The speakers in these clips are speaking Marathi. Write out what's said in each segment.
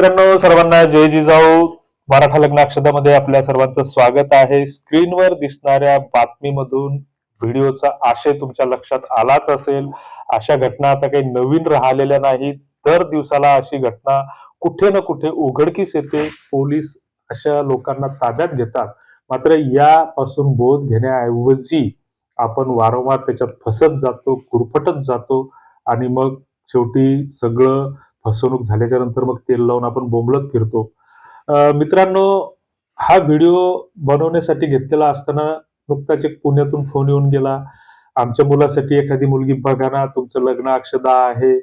मित्रांनो सर्वांना जय जिजाऊ मराठा लग्न अक्षदामध्ये आपल्या सर्वांचं स्वागत आहे. स्क्रीनवर दिसणाऱ्या बातमीमधून व्हिडिओचा आशय तुमच्या लक्षात आलाच असेल. अशा घटना आता काही नवीन राहिलेल्या नाहीत. दर दिवसाला अशी घटना कुठे ना कुठे उघडकीस येते. पोलीस अशा लोकांना ताब्यात घेतात. मात्र यापासून बोध घेण्याऐवजी आपण वारंवार त्याच्यात फसत जातो गुरफटत जातो आणि मग शेवटी सगळं फसवणूक झाल्याच्यानंतर मग तेल लावून आपण बोंबलत फिरतो. मित्रांनो हा व्हिडिओ बनवण्यासाठी घेतलेला असताना नुकताच एक पुण्यातून फोन येऊन गेला. आमच्या मुलासाठी एखादी मुलगी बघा ना तुमचं लग्न अक्षदा आहे.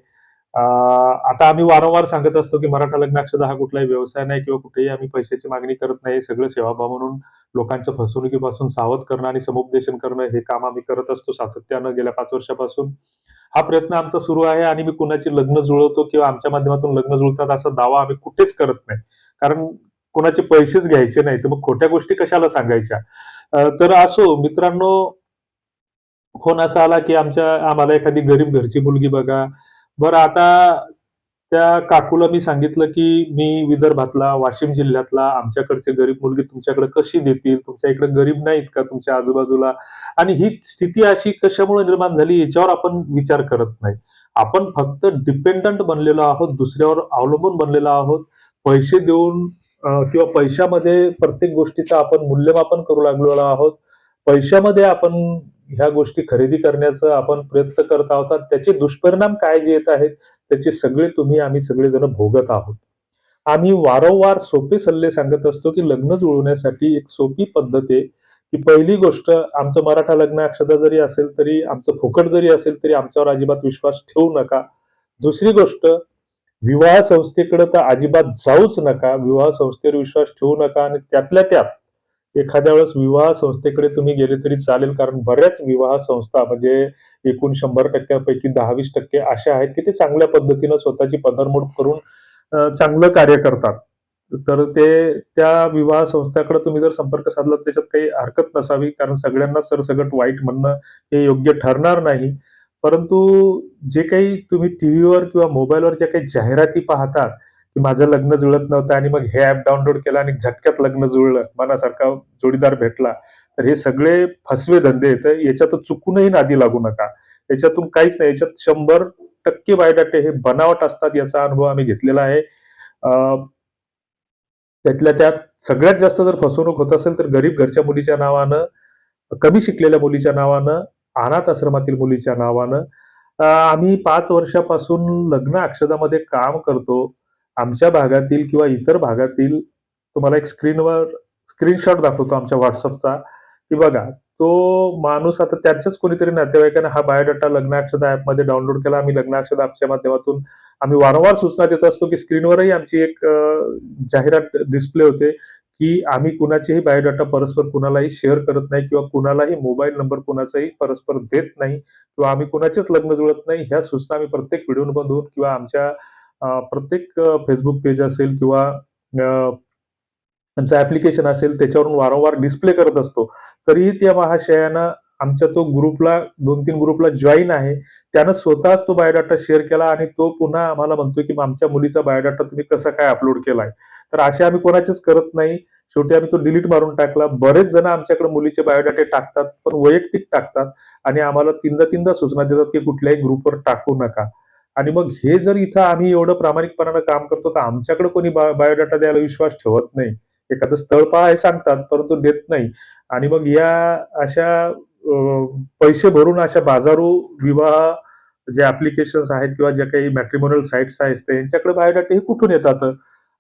आता आम्ही वारंवार सांगत असतो की मराठा लग्न अक्षदा हा कुठलाही व्यवसाय नाही किंवा कुठेही आम्ही पैशाची मागणी करत नाही. सगळं सेवाभाव म्हणून लोकांच्या फसवणुकीपासून सावध करणं आणि समुपदेशन करणं हे काम आम्ही करत असतो सातत्यानं गेल्या पाच वर्षापासून. हा प्रयत्न आमचा सुरू आहे आणि मी कुणाची लग्न जुळवतो किंवा आमच्या माध्यमातून लग्न जुळतात असा दावा आम्ही कुठेच करत नाही. कारण कोणाचे पैसेच घ्यायचे नाही. तर मग खोट्या गोष्टी कशाला सांगायच्या? तर असो मित्रांनो फोन असा आला की आमच्या आम्हाला एखादी गरीब घरची मुलगी बघा. बरं आता त्या काकूला मी सांगितलं की मी विदर्भातला वाशिम जिल्ह्यातला आमच्याकडचे गरीब मुलगी तुमच्याकडे कशी देतील? तुमच्या इकडे गरीब नाहीत का तुमच्या आजूबाजूला? आणि ही स्थिती अशी कशामुळे निर्माण झाली याच्यावर आपण विचार करत नाही. आपण फक्त डिपेंडंट बनलेलो आहोत दुसऱ्यावर अवलंबून बनलेलो आहोत. पैसे देऊन किंवा पैशामध्ये प्रत्येक गोष्टीचं आपण मूल्यमापन करू लागलेलो आहोत. पैशामध्ये आपण ह्या गोष्टी खरेदी करण्याचा आपण प्रयत्न करत आहोत त्याचे दुष्परिणाम काय जे येत आहेत त्याचे सगळे तुम्ही आम्ही सगळेजण भोगत आहोत. आम्ही वारंवार सोपे सल्ले सांगत असतो की लग्न जुळवण्यासाठी एक सोपी पद्धत आहे की पहिली गोष्ट आमचं मराठा लग्न अक्षता जरी असेल तरी आमचं फुकट जरी असेल तरी आमच्यावर अजिबात विश्वास ठेवू नका. दुसरी गोष्ट विवाह संस्थेकडे तर अजिबात जाऊच नका. विवाह संस्थेवर विश्वास ठेवू नका आणि त्यातल्या त्यात एखाद्या वेळेस विवाह संस्थेकडे तुम्ही गेले तरी चालेल कारण बऱ्याच विवाह संस्था म्हणजे एकूण शंभर टक्क्यापैकी दहावीस टक्के अशा आहेत की ते चांगल्या पद्धतीनं स्वतःची पदरमोड करून चांगलं कार्य करतात. तर ते त्या विवाह संस्थाकडे तुम्ही जर संपर्क साधला त्याच्यात काही हरकत नसावी कारण सगळ्यांना सरसगट वाईट म्हणणं हे योग्य ठरणार नाही. परंतु जे काही तुम्ही टीव्हीवर किंवा मोबाईलवर ज्या काही जाहिराती पाहतात की माझं लग्न जुळत नव्हतं आणि मग हे ऍप डाउनलोड केलं आणि झटक्यात लग्न जुळलं मनासारखा जोडीदार भेटला तर हे सगळे फसवे धंदे आहेत. तर याच्यात चुकूनही नादी लागू नका. याच्यातून काहीच नाही. याच्यात शंभर टक्के बायोडाटे हे बनावट असतात याचा अनुभव आम्ही घेतलेला आहे. त्यातल्या त्यात सगळ्यात जास्त जर फसवणूक होत असेल तर गरीब घरच्या मुलीच्या नावानं कमी शिकलेल्या मुलीच्या नावानं अनाथ आश्रमातील मुलीच्या नावानं आम्ही पाच वर्षापासून लग्न अक्षदामध्ये काम करतो. आमच्या भागातील किंवा इतर भागातील तुम्हाला एक स्क्रीनवर स्क्रीनशॉट दाखवतो आमच्या व्हॉट्सअपचा. की बघा तो माणूस आता त्यांच्याच कोणीतरी नातेवाईकाने हा बायोडाटा लग्नाक्षदा ऍपमध्ये डाउनलोड केला आम्ही लग्नाक्षदा ऍपच्या माध्यमातून आम्ही वारंवार सूचना देत असतो की स्क्रीनवरही आमची एक जाहिरात डिस्प्ले होते की आम्ही कुणाचेही बायोडाटा परस्पर कुणालाही शेअर करत नाही किंवा कुणालाही मोबाईल नंबर कुणाचाही परस्पर देत नाही किंवा आम्ही कुणाचेच लग्न जुळत नाही ह्या सूचना आम्ही प्रत्येक व्हिडिओमधून किंवा आमच्या प्रत्येक फेसबुक पेज असेल किंवा आमचं ऍप्लिकेशन असेल त्याच्यावरून वारंवार डिस्प्ले करत असतो. तरीही त्या महाशयानं आमच्या तो ग्रुपला दोन तीन ग्रुपला जॉईन आहे. त्यानं स्वतःच तो बायोडाटा शेअर केला आणि तो पुन्हा आम्हाला म्हणतोय की आमच्या मुलीचा बायोडाटा तुम्ही कसा काय अपलोड केलाय? तर असे आम्ही कोणाचेच करत नाही. शेवटी आम्ही तो डिलीट मारून टाकला. बरेच जण आमच्याकडे मुलीचे बायोडाटे टाकतात पण वैयक्तिक टाकतात आणि आम्हाला तीनदा तीनदा सूचना देतात की कुठल्याही ग्रुपवर टाकू नका. आणि मग हे जर इथं आम्ही एवढं प्रामाणिकपणानं काम करतो तर आमच्याकडे कोणी बायोडाटा द्यायला विश्वास ठेवत नाही. एखादं स्थळ पहा हे सांगतात परंतु देत नाही. आणि मग या अशा पैसे भरून अशा बाजारू विवाह जे ऍप्लिकेशन्स आहेत किंवा ज्या काही मॅट्रिमोनल साईट्स आहेत त्यांच्याकडे बायोडाटा हे कुठून येतात?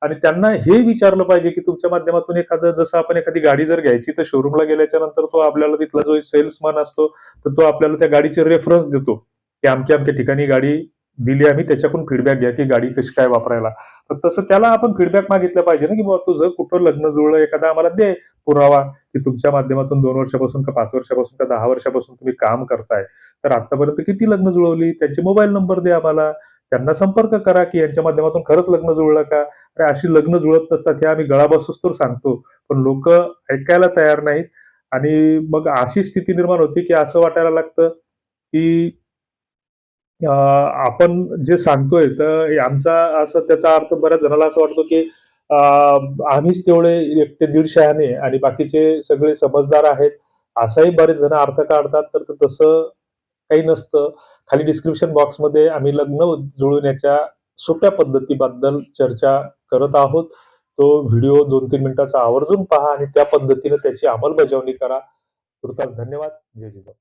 आणि त्यांना हे विचारलं पाहिजे की तुमच्या माध्यमातून एखादं जसं आपण एखादी गाडी जर घ्यायची तर शोरूमला गेल्याच्यानंतर तो आपल्याला तिथला जो सेल्समन असतो तर तो आपल्याला त्या गाडीचे रेफरन्स देतो. की अमक्या अमक्या ठिकाणी गाडी दिली आम्ही त्याच्याकडून फीडबॅक घ्या की गाडी कशी काय वापरायला. तर तसं त्याला आपण फीडबॅक मागितलं पाहिजे ना की बाबा तुझं कुठं लग्न जुळलं एखादा आम्हाला दे पुरावा की तुमच्या माध्यमातून दोन वर्षापासून का पाच वर्षापासून का दहा वर्षापासून तुम्ही काम करताय. तर आतापर्यंत किती लग्न जुळवली? त्यांचे मोबाईल नंबर दे आम्हाला. त्यांना संपर्क करा की यांच्या माध्यमातून खरंच लग्न जुळलं का? अरे अशी लग्न जुळत नसतात हे आम्ही गळा बसूच तर सांगतो. पण लोक ऐकायला तयार नाहीत. आणि मग अशी स्थिती निर्माण होती की असं वाटायला लागतं की आपण जे सांगतोय तर यांचा आमचा असं त्याचा अर्थ बऱ्याच जणाला असं वाटतो की आम्हीच तेवढे एक ते दीड शहाणे आणि बाकीचे सगळे समजदार आहेत असाही बरेच जण अर्थ काढतात तर तसं काही नसतं. खाली डिस्क्रिप्शन बॉक्समध्ये आम्ही लग्न जुळवण्याच्या सोप्या पद्धतीबद्दल चर्चा करत आहोत. तो व्हिडिओ दोन तीन मिनिटाचा आवर्जून पहा आणि त्या पद्धतीने त्याची अंमलबजावणी करा. तुर्तास धन्यवाद. जय जिजाऊ.